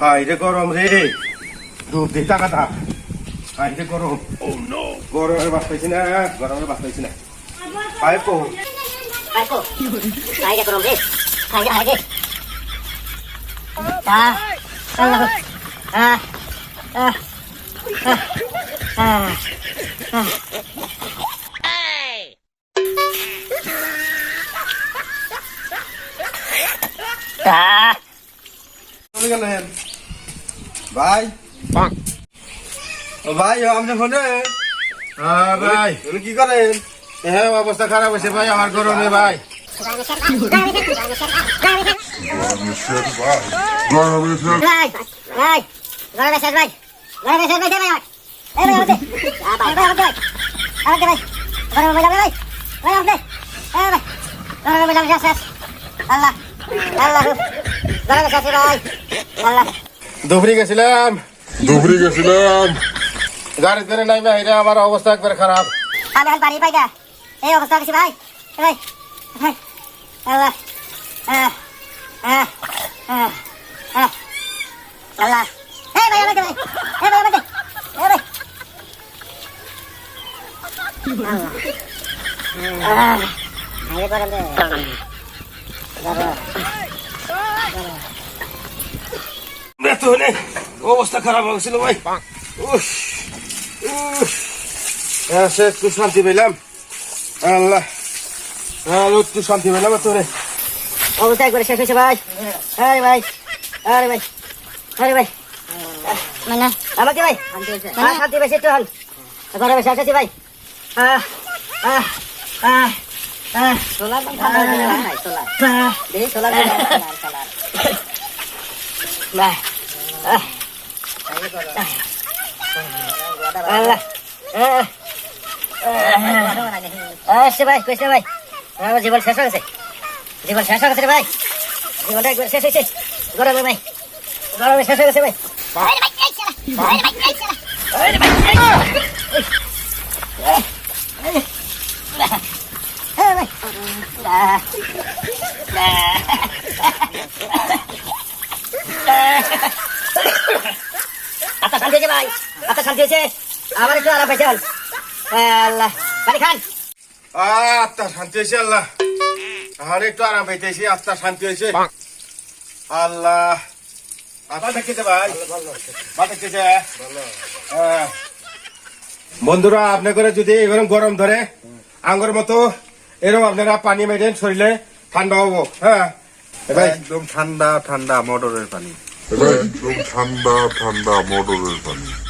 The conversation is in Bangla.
হাইরে গরম রে দুধ দিয়ে টাকাটা হাইরে গরম ও গরমের বাস পাইছি না গরমের বাস পাইছি না হাই কো Aiko. Ayo kurang deh. Ayo ayo. Ah. Allah. Ah. Ah. Ah. Ah. Ah. ভাই? ও ভাই আপনি ফোনে? হ্যাঁ ভাই। কি করেন? হ্যাঁ অবস্থা খারাপ হয়েছে ভাই আমার গরমে ভাই। Vai. Eh. Ah. Ah. Eh. দুপুরি গেছিলাম দুপুরে গেছিলাম গাড়ি ধরে নাই ভাই আমার অবস্থা একবারে খারাপ আমি এখন বাড়ি পাই না এই অবস্থা হয়েছে ভাই ভাই আল্লাহ আহ, আহ, আহ, আহ, আল্লাহ এই ভাই আমাকে ভাই এই ভাই আমাকে এই ভাই আল্লাহ আহ, করে এত হলে অবস্থা খারাপ হয়েছিল ভাই। উফ, উফ। হ্যাঁ, সে একটু শান্তি পেলাম। আল্লাহ। হ্যাঁ, একটু শান্তি পেলাম তোরে অবস্থা একবারে শেষ হয়েছে ভাই। আরে ভাই আরে ভাই আরে ভাই। মানে আমাকে ভাই শান্তি বেশি একটু হন ঘরে বসে আছি ভাই। আহ আহ আহ আহ। সোলার সোলার সোলার ভাই ভাই কইছে ভাই জীবন শেষ হয়ে গেছে জীবন শেষ হয়ে গেছে রে ভাই জীবনটা একবার শেষ হয়েছে গরমে ভাই গরমে শেষ হয়ে গেছে ভাই আপনার শান্তি হয়েছে ভাই। আপনার শান্তি হয়েছে। আমার একটু আরাম পাইছেন আল্লাহ খান। আত্মা শান্তি হয়েছে আল্লাহ। আর একটু আরাম পাইতেছি আত্মা শান্তি হয়েছে। আল্লাহ। হ্যাঁ। বন্ধুরা আপনার করে যদি এরকম গরম ধরে আঙ্গুর মতো এরকম আপনারা পানি মেরেন শরীরে ঠান্ডা হব হ্যাঁ? একদম ঠান্ডা ঠান্ডা মোটরের পানি। একদম ঠান্ডা ঠান্ডা মোটরের পানি।